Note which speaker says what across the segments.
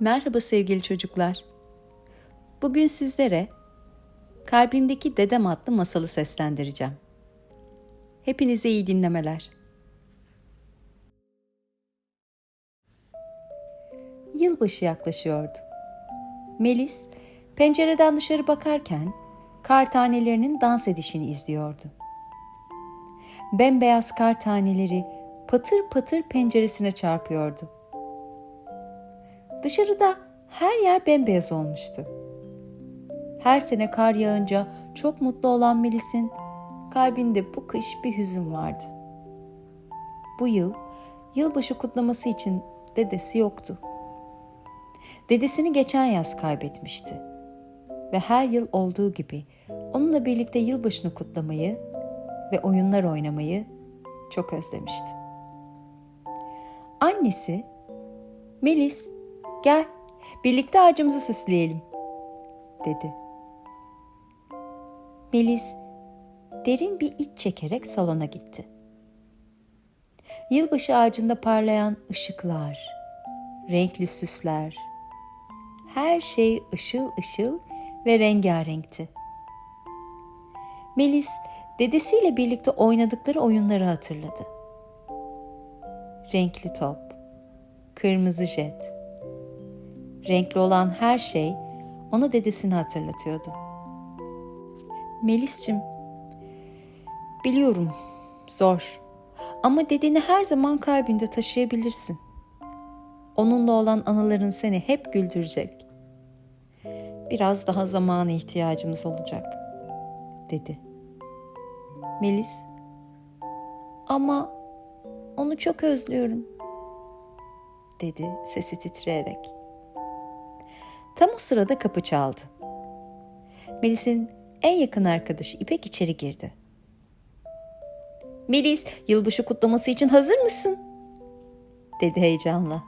Speaker 1: Merhaba sevgili çocuklar. Bugün sizlere Kalbimdeki Dedem adlı masalı seslendireceğim. Hepinize iyi dinlemeler. Yılbaşı yaklaşıyordu. Melis pencereden dışarı bakarken kar tanelerinin dans edişini izliyordu. Bembeyaz kar taneleri patır patır penceresine çarpıyordu. Dışarıda her yer bembeyaz olmuştu. Her sene kar yağınca çok mutlu olan Melis'in kalbinde bu kış bir hüzün vardı. Bu yıl yılbaşı kutlaması için dedesi yoktu. Dedesini geçen yaz kaybetmişti. Ve her yıl olduğu gibi onunla birlikte yılbaşını kutlamayı ve oyunlar oynamayı çok özlemişti. Annesi, Melis gel birlikte ağacımızı süsleyelim dedi. Melis derin bir iç çekerek salona gitti. Yılbaşı ağacında parlayan ışıklar, renkli süsler, her şey ışıl ışıl ve rengarenkti. Melis dedesiyle birlikte oynadıkları oyunları hatırladı. Renkli top, kırmızı jet. Renkli olan her şey ona dedesini hatırlatıyordu. Melis'cim, biliyorum zor ama dedeni her zaman kalbinde taşıyabilirsin. Onunla olan anıların seni hep güldürecek. Biraz daha zamana ihtiyacımız olacak, dedi. Melis, ama onu çok özlüyorum, dedi sesi titreyerek. Tam o sırada kapı çaldı. Melis'in en yakın arkadaşı İpek içeri girdi. Melis, yılbaşı kutlaması için hazır mısın? dedi heyecanla.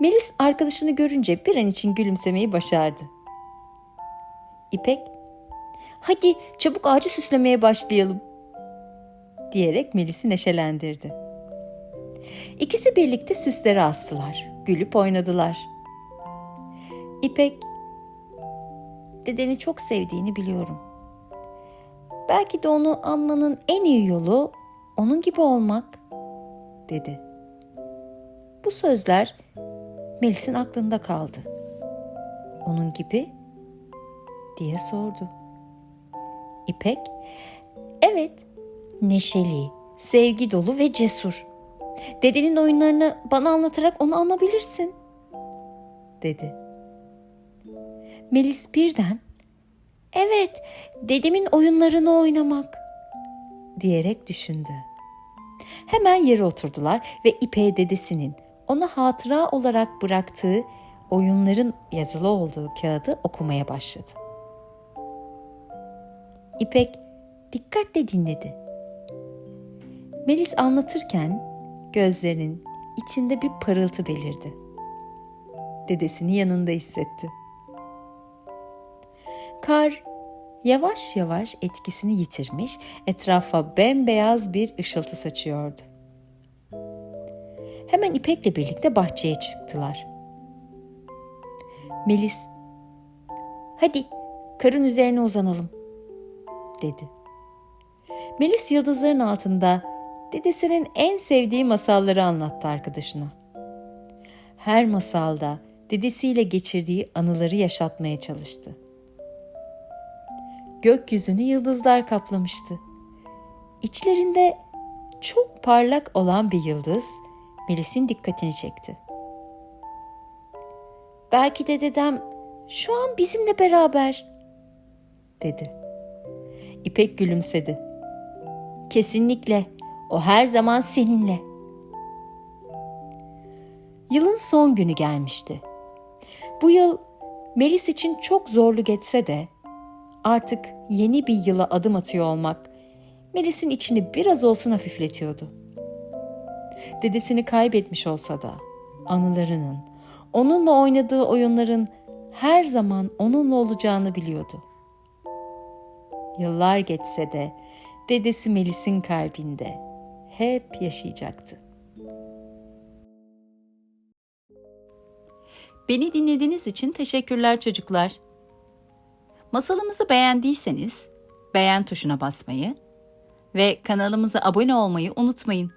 Speaker 1: Melis arkadaşını görünce bir an için gülümsemeyi başardı. İpek, hadi çabuk ağacı süslemeye başlayalım diyerek Melis'i neşelendirdi. İkisi birlikte süsleri astılar, gülüp oynadılar. İpek, dedeni çok sevdiğini biliyorum. Belki de onu anmanın en iyi yolu onun gibi olmak, dedi. Bu sözler Melis'in aklında kaldı. Onun gibi diye sordu. İpek, evet, neşeli, sevgi dolu ve cesur. Dedenin oyunlarını bana anlatarak onu anabilirsin, dedi. Melis birden, evet, dedemin oyunlarını oynamak, diyerek düşündü. Hemen yere oturdular ve İpek'e dedesinin ona hatıra olarak bıraktığı oyunların yazılı olduğu kağıdı okumaya başladı. İpek dikkatle dinledi. Melis anlatırken gözlerinin içinde bir parıltı belirdi. Dedesini yanında hissetti. Kar yavaş yavaş etkisini yitirmiş, etrafa bembeyaz bir ışıltı saçıyordu. Hemen İpek'le birlikte bahçeye çıktılar. Melis, hadi karın üzerine uzanalım, dedi. Melis yıldızların altında dedesinin en sevdiği masalları anlattı arkadaşına. Her masalda dedesiyle geçirdiği anıları yaşatmaya çalıştı. Gökyüzünü yıldızlar kaplamıştı. İçlerinde çok parlak olan bir yıldız Melis'in dikkatini çekti. Belki de dedem şu an bizimle beraber, dedi. İpek gülümsedi. Kesinlikle, o her zaman seninle. Yılın son günü gelmişti. Bu yıl Melis için çok zorlu geçse de artık yeni bir yıla adım atıyor olmak Melis'in içini biraz olsun hafifletiyordu. Dedesini kaybetmiş olsa da anılarının, onunla oynadığı oyunların her zaman onunla olacağını biliyordu. Yıllar geçse de dedesi Melis'in kalbinde hep yaşayacaktı. Beni dinlediğiniz için teşekkürler çocuklar. Masalımızı beğendiyseniz beğen tuşuna basmayı ve kanalımıza abone olmayı unutmayın.